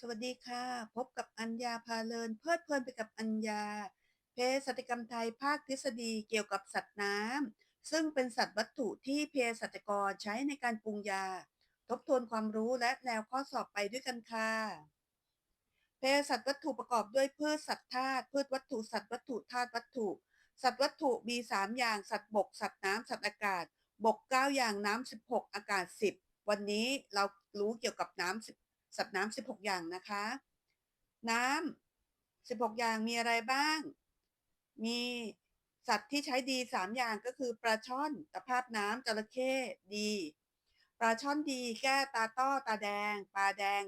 สวัสดีค่ะ พบกับอัญญาพาเลินเพลิดเพลินไปกับอัญญาเภสัชกรรมไทยภาคทฤษฎีเกี่ยวกับสัตว์น้ำซึ่งเป็นสัตว์วัตถุที่เภสัชกรใช้ในการปรุงยา ทบทวนความรู้และแนวข้อสอบไปด้วยกันค่ะเภสัชวัตถุประกอบด้วยพืชสัตว์ธาตุพืชวัตถุสัตว์วัตถุธาตุวัตถุ สัตว์วัตถุมี 3 อย่างสัตว์บก สัตว์น้ำสัตว์อากาศ บก 9 อย่างน้ำ16 อากาศ 10 วันนี้เรารู้เกี่ยวกับน้ำ10 สัตว์น้ำ16อย่างนะคะ น้ำ16อย่างมีอะไรบ้าง มีสัตว์ที่ใช้ดี3อย่างก็คือปลาช่อนตะภาพน้ำจระเข้ดีปลาช่อนดีแก้ตาต้อตาแดง ปลาแดง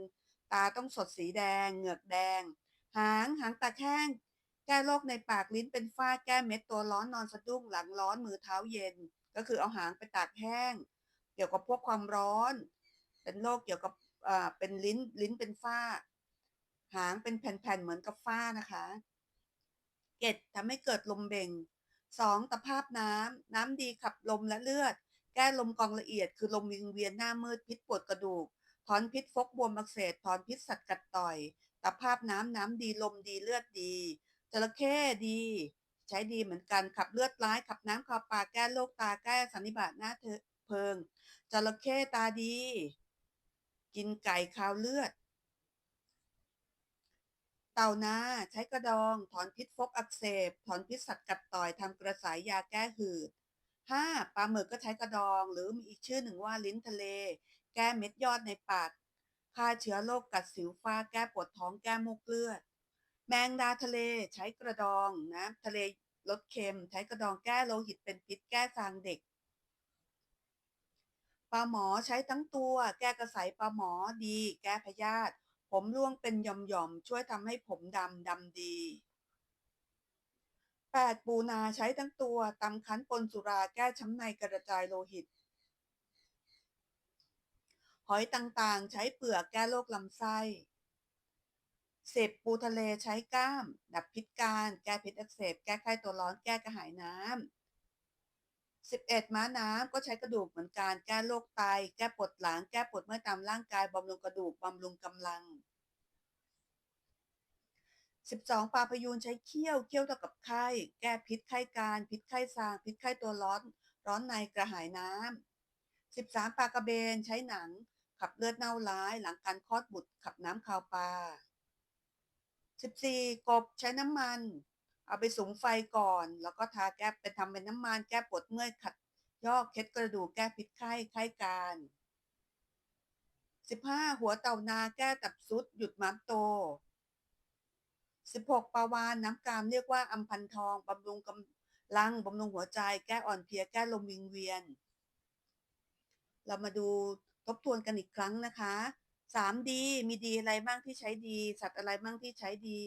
ตาต้องสดสีแดง เหงือกแดง หางหางตาแข้ง แก้โรคในปากลิ้นเป็นฝ้าแก้เม็ดตัวร้อนนอนสะดุ้งหลังร้อนมือเท้าเย็น ก็คือเอาหางไปตากแห้ง เกี่ยวกับพวกความร้อน เป็นโรคเกี่ยวกับ เป็นลิ้นลิ้นเป็นฝ้า หางเป็นแผ่นๆเหมือนกับฝ้านะคะเกล็ดทำให้เกิดลมเบ่ง 2. ตภาพน้ำน้ำดีขับลมและเลือด แก้ลมกองละเอียด คือลมวิงเวียนหน้ามืดพิษปวดกระดูก ถอนพิษฟกบวมอักเสบถอนพิษสัตว์กัดต่อย ตภาพน้ำน้ำดีลมดีเลือดดีจระเข้ดี ใช้ดีเหมือนกันขับเลือดร้ายขับน้ำขับปากแก้โรคตาแก้สันนิบาตหน้าเพิงจระเข้ตาดี กินไก่คาวเลือด เต่านาใช้กระดอง ถอนพิษฟกอักเสบ ถอนพิษสัตว์กัดต่อยทำกระสายยาแก้หืด 5. ปลาหมึกก็ใช้กระดอง หรือมีอีกชื่อหนึ่งว่าลิ้นทะเล แก้เม็ดยอดในปากฆ่าเชื้อโรคกัดสิวฟ้าแก้ปวดท้องแก้มูกเลือด แมงดาทะเลใช้กระดองนะทะเลลดเค็ม ใช้กระดองแก้โลหิตเป็นพิษแก้ซางเด็ก ปลาหมอใช้ทั้งตัว แก้กระสายปลาหมอดี แก้พยาธิผมร่วงเป็นหย่อมๆช่วยทำให้ผมดำดำดี 8. ปูนาใช้ทั้งตัวตำคั้นปนสุราแก้ช้ำในกระจายโลหิต หอยต่างๆ ใช้เปลือกแก้โรคลำไส้เสพปูทะเลใช้ก้าม ดับพิษการ แก้พิษอักเสบ แก้ไข้ตัวร้อน แก้กระหายน้ำ 11. ม้าน้ำก็ใช้กระดูกเหมือนกัน แก้โรคไต แก้ปวดหลัง แก้ปวดเมื่อยตามร่างกายบำรุงกระดูกบำรุงกำลัง 12. ปลาพยูนใช้เขี้ยวเขี้ยวเท่ากับไข้ แก้พิษไข้การ พิษไข้ซาง พิษไข้ตัวร้อน ร้อนในกระหายน้ำ 13. ปลากระเบนใช้หนัง ขับเลือดเน่าร้าย หลังการคลอดบุตร ขับน้ำคาวปลา 14. กบใช้น้ำมัน เอาไปสุมไฟก่อน แล้วก็ทาแก้เป็นทำเป็นน้ำมันแก้ปวดเมื่อยขัดยอกเคล็ดกระดูกแก้พิษไข้ไข้การ 15. หัวเต่านาแก้ตับซุดหยุดม้ามโต 16. ปลาวานน้ำกามเรียกว่าอัมพันทองบำรุงกำลังบำรุงหัวใจแก้อ่อนเพลียแก้ลมวิงเวียน เรามาดูทบทวนกันอีกครั้งนะคะสามดีมีดีอะไรบ้างที่ใช้ดี สัตว์อะไรบ้างที่ใช้ดี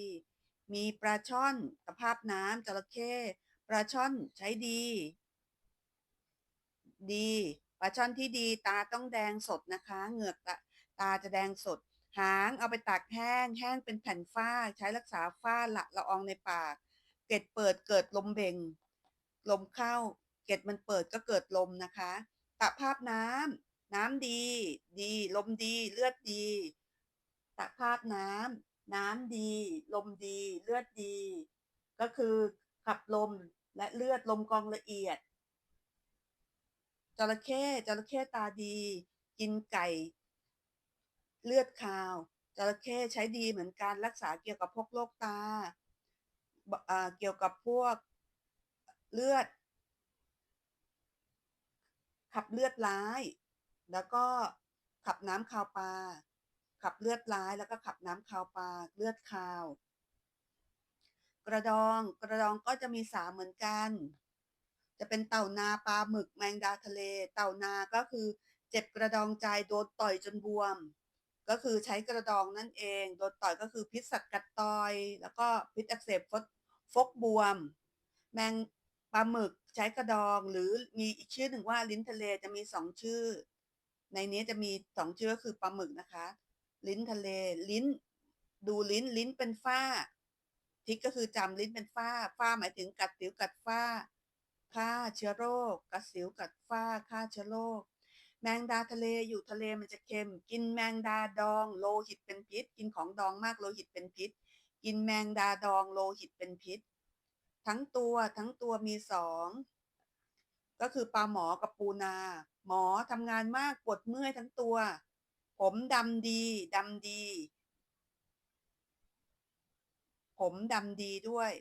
มีปลาช่อนตะภาพน้ำจระเข้ปลาช่อนใช้ดี ดีปลาช่อนที่ดีตาต้องแดงสดนะคะ เหงือกตาจะแดงสด หางเอาไปตากแห้ง แห้งเป็นแผ่นฝ้า ใช้รักษาฝ้าละละอองในปาก เกล็ดเปิดเกิดลมเบ่ง ลมเข้า เกล็ดมันเปิดก็เกิดลมนะคะตะภาพน้ำน้ำดี ดี ลมดี เลือดดีตะภาพน้ำ น้ำดี ลมดี เลือดดี ก็คือขับลมและเลือดลมกองละเอียดจระเข้จระเข้ตาดี กินไก่ เลือดขาวจระเข้ใช้ดีเหมือนการรักษาเกี่ยวกับพวกโรคตาเกี่ยวกับพวกเลือด ขับเลือดร้าย แล้วก็ขับน้ำคาวปลา ขับเลือดร้ายแล้วก็ขับน้ำคาวปลาเลือดคาว กระดองกระดองก็จะมีสามเหมือนกัน จะเป็นเต่านาปลาหมึกแมงดาทะเล เต่านาก็คือเจ็บกระดองใจโดนต่อยจนบวม ก็คือใช้กระดองนั่นเองโดนต่อยก็คือพิษสัตว์กัดต่อย แล้วก็พิษอักเสบฟดฟกบวม แมงปลาหมึกใช้กระดองหรือมีอีกชื่อหนึ่งว่าลิ้นทะเลจะมีสองชื่อ ในนี้จะมีสองชื่อก็คือปลาหมึกนะคะ ลิ้นทะเล ลิ้น ดูลิ้น ลิ้นเป็นฝ้า ทิกก็คือจำลิ้นเป็นฝ้า ฝ้าหมายถึงกัดสิวกัดฝ้า ฆ่าเชื้อโรค กัดสิวกัดฝ้า ฆ่าเชื้อโรค แมงดาทะเลอยู่ทะเลมันจะเค็ม กินแมงดาดอง โลหิตเป็นพิษ กินของดองมากโลหิตเป็นพิษ กินแมงดาดองโลหิตเป็นพิษ ทั้งตัวทั้งตัวมีสองก็คือปลาหมอกับปูนา หมอทำงานมากปวดเมื่อยทั้งตัว ผมดำดีดำดี ผมดำดีด้วย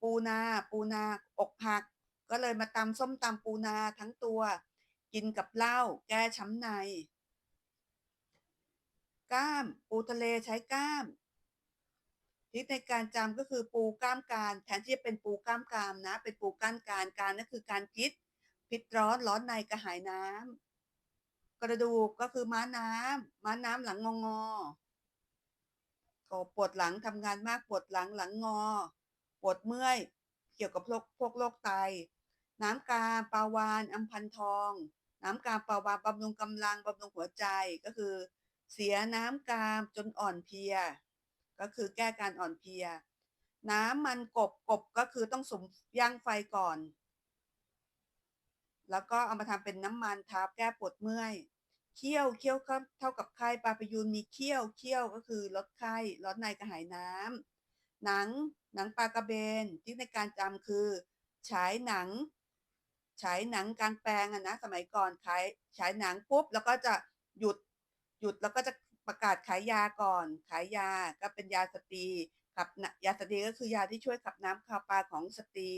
ปูนาปูนาอกหัก ก็เลยมาตำส้มตำปูนาทั้งตัว กินกับเหล้าแก้ช้ำใน ก้ามปูทะเลใช้ก้ามทิศในการจำก็คือปูก้ามการแทนที่จะเป็นปูก้ามกามนะ เป็นปูก้านการการนั่นคือการพิษพิษร้อนร้อนในกระหายน้ำ กระดูกก็คือม้าน้ำม้าน้ำหลังงองอก็ปวดหลังทำงานมากปวดหลังหลังงอ ปวดเมื่อย เกี่ยวกับโรคพวกโรคไต น้ำกาปาวานอัมพันทอง น้ำกาปาวานบำรุงกำลังบำรุงหัวใจก็คือ เสียน้ำกามจนอ่อนเพลีย ก็คือแก้การอ่อนเพลีย น้ำมันกบกบก็คือต้องสุมย่างไฟก่อน แล้วก็เอามาทำเป็นน้ำมันทาแก้ปวดเมื่อย เคี่ยวเคี่ยวเท่ากับไข้ปลาพยูนมีเคี่ยวเคี่ยวก็คือลดไข้ลดในกระหายน้ำหนังหนังปลากระเบนที่ในการจำคือฉายหนังฉายหนังกลางแปลงอะนะสมัยก่อนขายฉายหนังปุ๊บแล้วก็จะหยุดหยุดแล้วก็จะประกาศขายยาก่อน ขายยาก็เป็นยาสตรีขับยาสตรีก็คือยาที่ช่วยขับน้ำคาวปลาของสตรี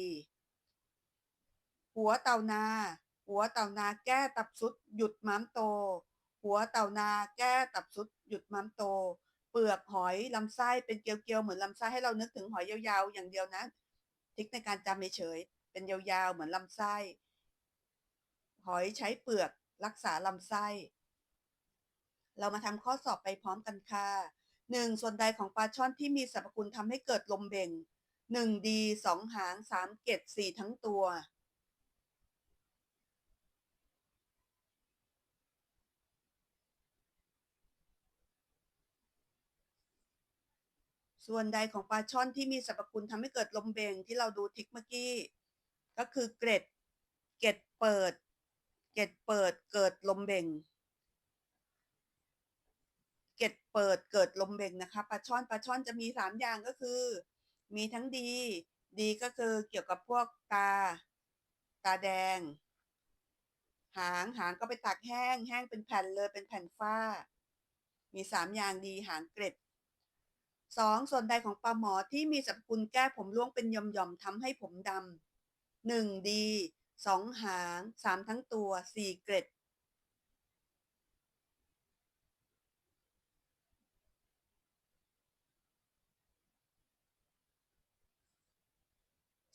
หัวเต่านา หัวเต่านาแก้ตับสุดหยุดม้ามโต หัวเต่านาแก้ตับสุดหยุดม้ามโต เปลือกหอยลำไส้เป็นเกลียวๆเหมือนลำไส้ให้เรานึกถึงหอยยาวๆ อย่างเดียวนะทิกในการจำเฉยเป็นยาวๆเหมือนลำไส้ หอยใช้เปลือกรักษาลำไส้ เรามาทำข้อสอบไปพร้อมกันค่ะหนึ่งส่วนใดของปลาช่อนที่มีสรรพคุณทำให้เกิดลมเบ่งหนึ่งดีสองหางสามเกตสี่ทั้งตัว ส่วนใดของปลาช่อนที่มีสรรพคุณทำให้เกิดลมเบ่งที่เราดูทิกเมื่อกี้ ก็คือเกร็ด เกร็ดเปิด เกร็ดเปิดเกิดลมเบ่ง เกร็ดเปิดเกิดลมเบ่งนะคะปลาช่อนปลาช่อนจะมีสามอย่างก็คือ มีทั้งดี ดีก็คือเกี่ยวกับพวกตา ตาแดง หางหางก็ไปตักแห้ง แห้งเป็นแผ่นเลยเป็นแผ่นฝ้า มีสามอย่างดีหางเกร็ด สองส่วนใดของปลาหมอที่มีสรรพคุณแก้ผมร่วงเป็นหย่อมๆทำให้ผมดำหนึ่งดีสองหางสามทั้งตัวสี่เกร็ด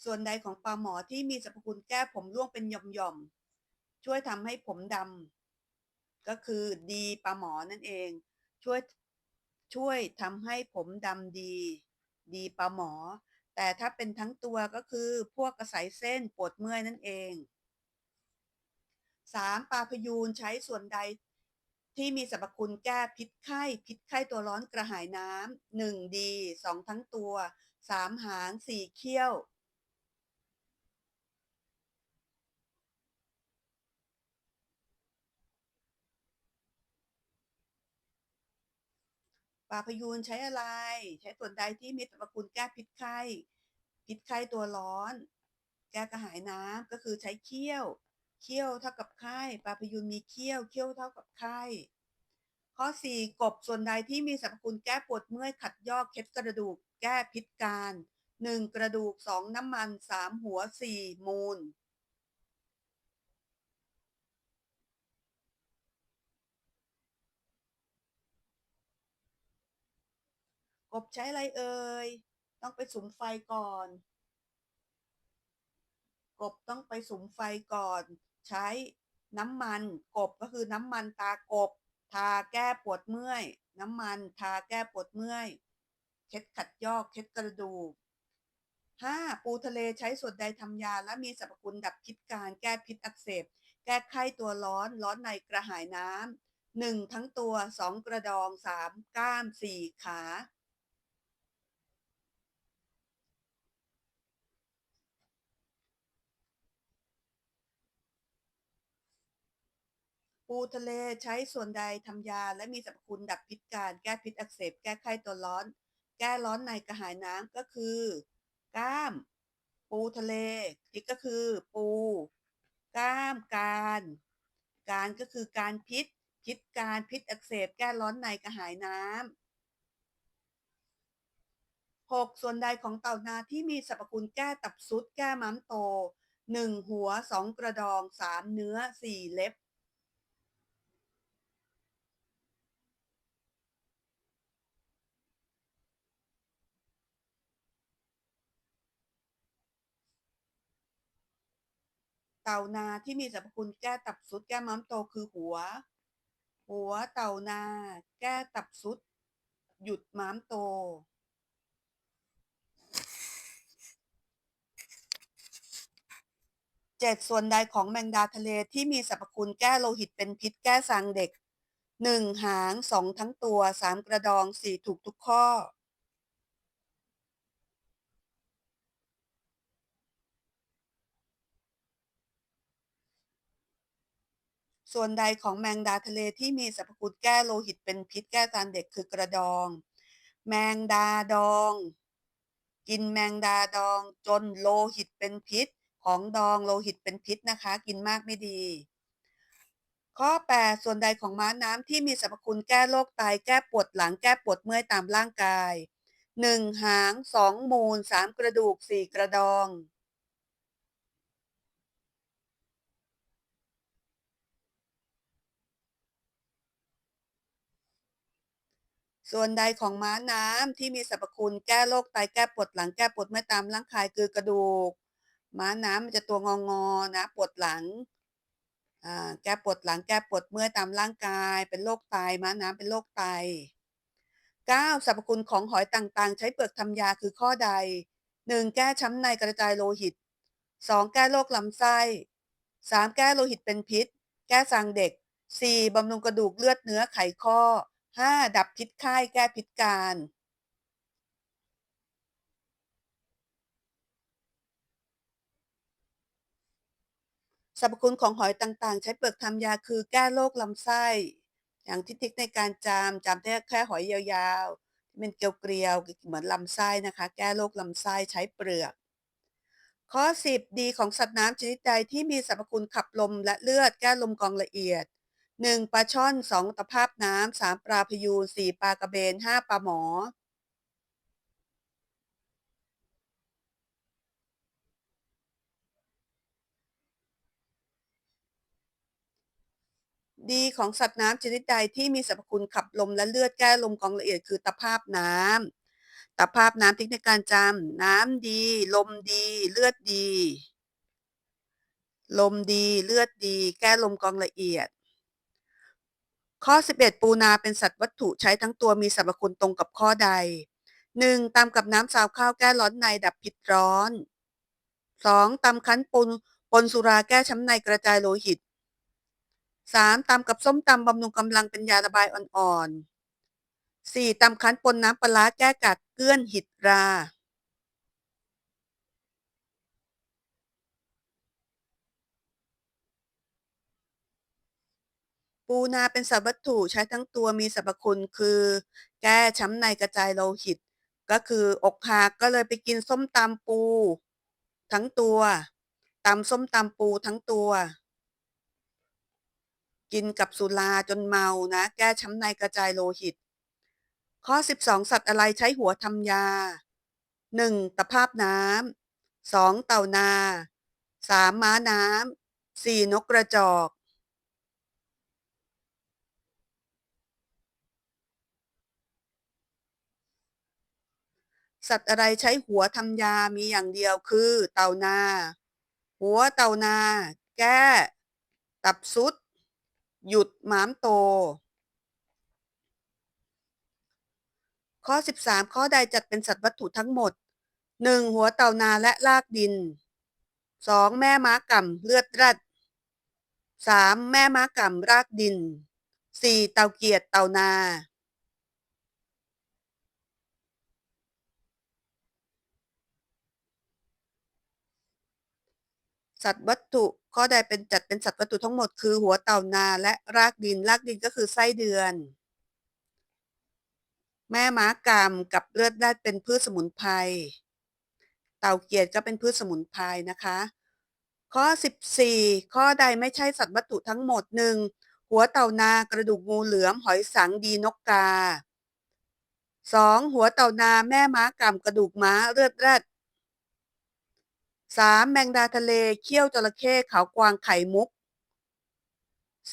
ส่วนใดของปลาหมอที่มีสรรพคุณแก้ผมร่วงเป็นหย่อมๆช่วยทำให้ผมดำก็คือดีปลาหมอนั่นเอง ช่วย ช่วยทำให้ผมดำดี ดีปลาหมอ แต่ถ้าเป็นทั้งตัวก็คือพวกกระสายเส้นปวดเมื่อยนั่นเอง 3. ปลาพยูนใช้ส่วนใดที่มีสรรพคุณแก้พิษไข้ พิษไข้ตัวร้อนกระหายน้ำหนึ่งดีสองทั้งตัวสามหางสี่เขี้ยว ปลาพยูนใช้อะไร ใช้ส่วนใดที่มีสรรพคุณแก้พิษไข้พิษไข้ตัวร้อน แก้กระหายน้ำก็คือใช้เขี้ยวเขี้ยวเท่ากับไข้ปลาพยูนมีเขี้ยวเขี้ยวเท่ากับไข้ข้อ 4 กบส่วนใดที่มีสรรพคุณแก้ปวดเมื่อยขัดยอกเคล็ดกระดูก แก้พิษการ 1. กระดูก 2. น้ำมัน 3. หัว 4. มูล กบใช้อะไรเอ่ย ต้องไปสุมไฟก่อน กบต้องไปสุมไฟก่อน ใช้น้ำมัน กบก็คือน้ำมันตากบ ทาแก้ปวดเมื่อย น้ำมันทาแก้ปวดเมื่อย เคล็ดขัดยอก เคล็ดกระดูก 5. ปูทะเลใช้ส่วนใดทำยา และมีสรรพคุณดับพิษการแก้พิษอักเสบ แก้ไข้ตัวร้อน ร้อนในกระหายน้ำหนึ่งทั้งตัวสองกระดองสามก้ามสี่ขา ปูทะเลใช้ส่วนใดทำยา และมีสรรพคุณดับพิษการ แก้พิษอักเสบ แก้ไข้ตัวร้อน แก้ร้อนในกระหายน้ำก็คือ ก้าม ปูทะเลพิษก็คือ ปู ก้ามการ การก็คือการพิษ พิษการพิษอักเสบ แก้ร้อนในกระหายน้ำหกส่วนใดของเต่านาที่มีสรรพคุณแก้ตับซุดแก้ม้ามโตหนึ่งหัวสองกระดองสามเนื้อสี่เล็บ เต่านาที่มีสรรพคุณแก้ตับซุดแก้ม้ามโตคือหัว หัวเต่านา แก้ตับซุด หยุดม้ามโต เจ็ดส่วนใดของแมงดาทะเลที่มีสรรพคุณแก้โลหิตเป็นพิษแก้ซางเด็กหนึ่งหางสองทั้งตัวสามกระดองสี่ถูกทุกข้อ ส่วนใดของแมงดาทะเลที่มีสรรพคุณแก้โลหิตเป็นพิษแก้ซางเด็กคือกระดอง แมงดาดอง กินแมงดาดองจนโลหิตเป็นพิษ ของดองโลหิตเป็นพิษนะคะ กินมากไม่ดี ข้อ 8 ส่วนใดของม้าน้ำที่มีสรรพคุณแก้โรคไตแก้ปวดหลังแก้ปวดเมื่อยตามร่างกาย 1 หาง 2 มูล 3 กระดูก 4 กระดอง ส่วนใดของม้าน้ำที่มีสรรพคุณแก้โรคไตแก้ปวดหลังแก้ปวดเมื่อยตามร่างกายคือกระดูก ม้าน้ำมันจะตัวงองอๆนะปวดหลังอ่าแก้ปวดหลังแก้ปวดเมื่อยตามร่างกาย เป็นโรคไตม้าน้ำเป็นโรคไต 9. สรรพคุณของหอยต่างๆ ใช้เปลือกทำยาคือข้อใด 1. แก้ช้ำในกระจายโลหิต 2. แก้โรคลำไส้ 3. แก้โลหิตเป็นพิษ แก้ซางเด็ก 4. บำรุงกระดูกเลือดเนื้อไขข้อ 5. ดับพิษไข้แก้พิษการสรรพคุณของหอยต่างๆ ใช้เปลือกทำยาคือแก้โรคลำไส้ อย่างที่ทิคในการจามจามได้แค่หอยยาวๆที่เป็นเกลียวๆเหมือนลำไส้นะคะ แก้โรคลำไส้ใช้เปลือก ข้อ 10 ดีของสัตว์น้ำชนิดใดที่มีสรรพคุณขับลมและเลือดแก้ลมกรองละเอียด 1. ปลาช่อน 2. ตะภาพน้ำ 3. ปลาพยูน 4. ปลากระเบน 5. ปลาหมอดีของสัตว์น้ำชนิดใดที่มีสรรพคุณขับลมและเลือดแก้ลมกองละเอียดคือตะภาพน้ำตะภาพน้ำเทคนิคการจำน้ำดี ลมดี เลือดดี ลมดี เลือดดี แก้ลมกองละเอียด ข้อ 11 ปูนาเป็นสัตว์วัตถุใช้ทั้งตัวมีสรรพคุณตรงกับข้อใด 1. ตำกับน้ำซาวข้าวแก้ร้อนในดับพิษร้อน 2. ตำคั้นปนปนสุราแก้ช้ำในกระจายโลหิต 3. ตำกับส้มตำบำรุงกำลังเป็นยาระบายอ่อนๆ 4. ตำคั้นปนน้ำปลาแก้กัดเกลื้อนหิดรา ปูนาเป็นสัตว์วัตถุใช้ทั้งตัวมีสรรพคุณคือ แก้ช้ำในกระจายโลหิต ก็คืออกหักก็เลยไปกินส้มตำปู ทั้งตัวตำส้มตำปูทั้งตัว กินกับสุราจนเมานะ แก้ช้ำในกระจายโลหิต ข้อ 12 สัตว์อะไรใช้หัวทำยา 1. ตะภาพน้ำ 2. เต่านา 3. ม้าน้ำ 4. นกกระจอก สัตว์อะไรใช้หัวทำยามีอย่างเดียวคือ เต่านา หัวเต่านา แก้ ตับซุด หยุดม้ามโต ข้อ 13 ข้อใดจัดเป็นสัตว์วัตถุทั้งหมด 1. หัวเต่านาและรากดิน 2. แม่ม้าก่ำเลือดรัด 3. แม่ม้าก่ำรากดิน 4. เต่าเกียดเต่านา สัตว์วัตถุข้อใดเป็นจัดเป็นสัตว์วัตถุทั้งหมดคือหัวเต่านาและรากดิน รากดินก็คือไส้เดือน แม่ม้ากามกับเลือดได้เป็นพืชสมุนไพรเต่าเกียดก็เป็นพืชสมุนไพรนะคะ ข้อ 14 ข้อใดไม่ใช่สัตว์วัตถุทั้งหมดหนึ่งหัวเต่านากระดูกงูเหลือมหอยสังดีนกกา 2. หัวเต่านาแม่ม้ากำกระดูกม้าเลือดแรด 3. แมงดาทะเลเขี้ยวจระเข้เขากวางไข่มุก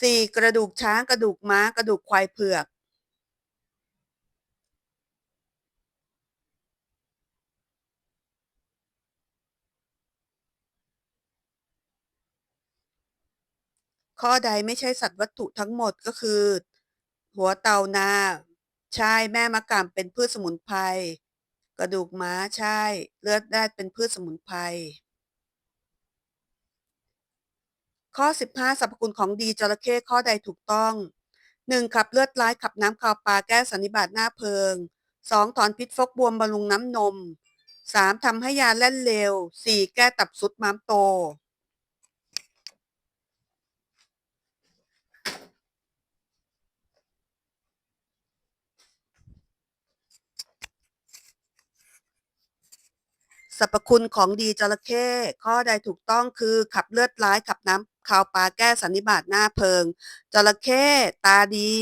4. กระดูกช้างกระดูกม้ากระดูกควายเผือกข้อใดไม่ใช่สัตว์วัตถุทั้งหมดก็คือ หัวเต่านาใช่แม่มะกามเป็นพืชสมุนไพรกระดูกม้าใช่ เลือดแรดเป็นพืชสมุนไพร ข้อ 15สรรพคุณของดีจระเข้ข้อใดถูกต้อง 1. ขับเลือดร้ายขับน้ำคาวปลาแก้สันนิบาตหน้าเพิง 2. ถอนพิษฟกบวมบำรุงน้ำนม 3. ทำให้ยาแล่นเร็ว 4. แก้ตับสุดม้ามโต สรรพคุณของดีจระเข้ข้อใดถูกต้องคือขับเลือดร้ายขับน้ำ คาวปลาแก้สันนิบาตหน้าเพิง จระเข้ตาดี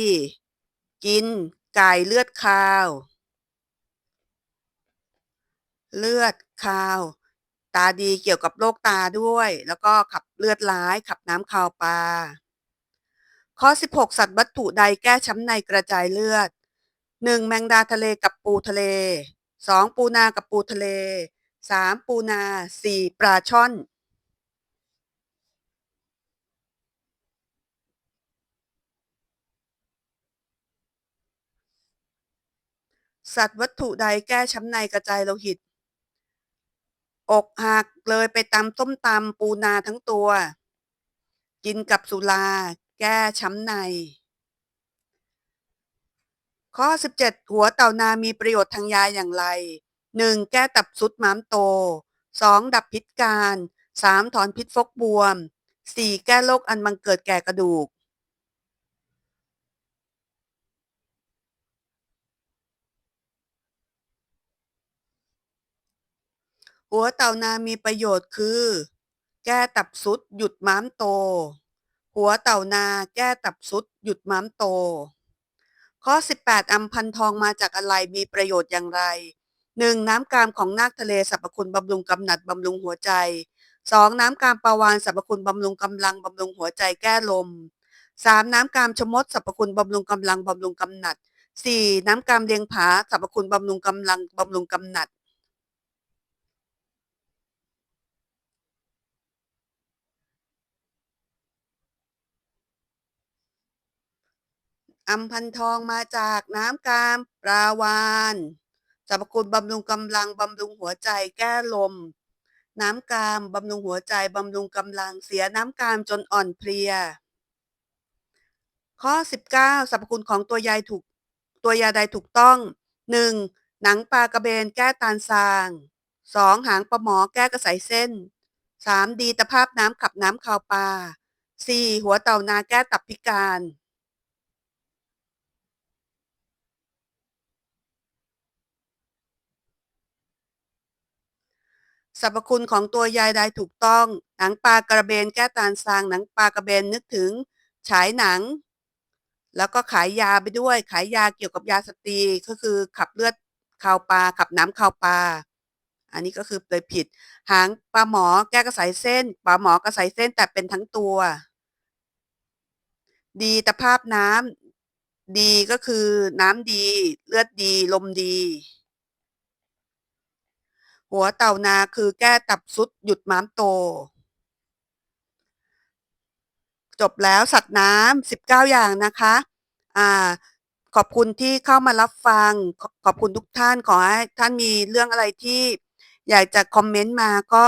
กิน ไก่เลือดคาว เลือดคาว ตาดีเกี่ยวกับโรคตาด้วย แล้วก็ขับเลือดร้าย ขับน้ำคาวปลา ข้อ 16 สัตว์วัตถุใดแก้ช้ำในกระจายเลือด 1. แมงดาทะเลกับปูทะเล 2. ปูนากับปูทะเล 3. ปูนา 4. ปลาช่อน สัตว์วัตถุใดแก้ช้ำในกระจายโลหิต อกหักเลยไปตำส้มตำปูนาทั้งตัว กินกับสุราแก้ช้ำใน ข้อ 17 หัวเต่านามีประโยชน์ทางยาอย่างไร 1. แก้ตับสุดม้ามโต 2. ดับพิษการ 3. ถอนพิษฟกบวม 4. แก้โรคอันบังเกิดแก่กระดูก หัวเต่านามีประโยชน์คือ แก้ตับสุดหยุดม้ามโต หัวเต่านาแก้ตับสุดหยุดม้ามโต ข้อ 18 อัมพันทองมาจากอะไรมีประโยชน์อย่างไร 1. น้ำกามของนาคทะเลสรรพคุณบำรุงกำหนัดบำรุงหัวใจ 2. น้ำกามปลาวานสรรพคุณบำรุงกำลังบำรุงหัวใจแก้ลม 3. น้ำกามชมดสรรพคุณบำรุงกำลังบำรุงกำหนัด 4. น้ำกามเลียงผาสรรพคุณบำรุงกำลังบำรุงกำหนัด อัมพันทองมาจากน้ำกามปลาวานสรรพคุณบำรุงกำลังบำรุงหัวใจแก้ลม น้ำกามบำรุงหัวใจบำรุงกำลังเสียน้ำกามจนอ่อนเพลีย ข้อ 19สรรพคุณของตัวยาถูกตัวยาใดถูกต้อง 1. หนังปลากระเบนแก้ตาลซาง 2. หางปลาหมอแก้กระสายเส้น 3. ดีตภาพน้ำขับน้ำคาวปลา 4. หัวเต่านาแก้ตับพิการ สรรพคุณของตัวยายใดถูกต้อง หนังปลากระเบนแก้ตาลซางหนังปลากระเบนนึกถึง ฉายหนัง แล้วก็ขายยาไปด้วย ขายยาเกี่ยวกับยาสตรีก็คือขับเลือดคาวปลาขับน้ำคาวปลาอันนี้ก็คือเลยผิด หางปลาหมอแก้กระสายเส้นปลาหมอกระสายเส้นแต่เป็นทั้งตัว ดีตภาพน้ำดีก็คือน้ำดี เลือดดี ลมดี หัวเต่านาคือแก้ตับสุดหยุดม้ามโต จบแล้วสัตว์น้ำ19อย่างนะคะอ่าขอบคุณที่เข้ามารับฟังขอขอบคุณทุกท่านขอให้ท่านมีเรื่องอะไรที่อยากจะคอมเมนต์มาก็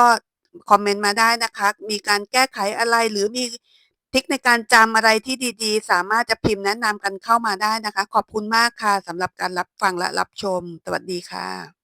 คอมเมนต์มาได้นะคะ มีการแก้ไขอะไรหรือมีทิกในการจำอะไรที่ดีๆ สามารถจะพิมพ์แนะนำกันเข้ามาได้นะคะ ขอบคุณมากค่ะสำหรับการรับฟังและรับชม สวัสดีค่ะ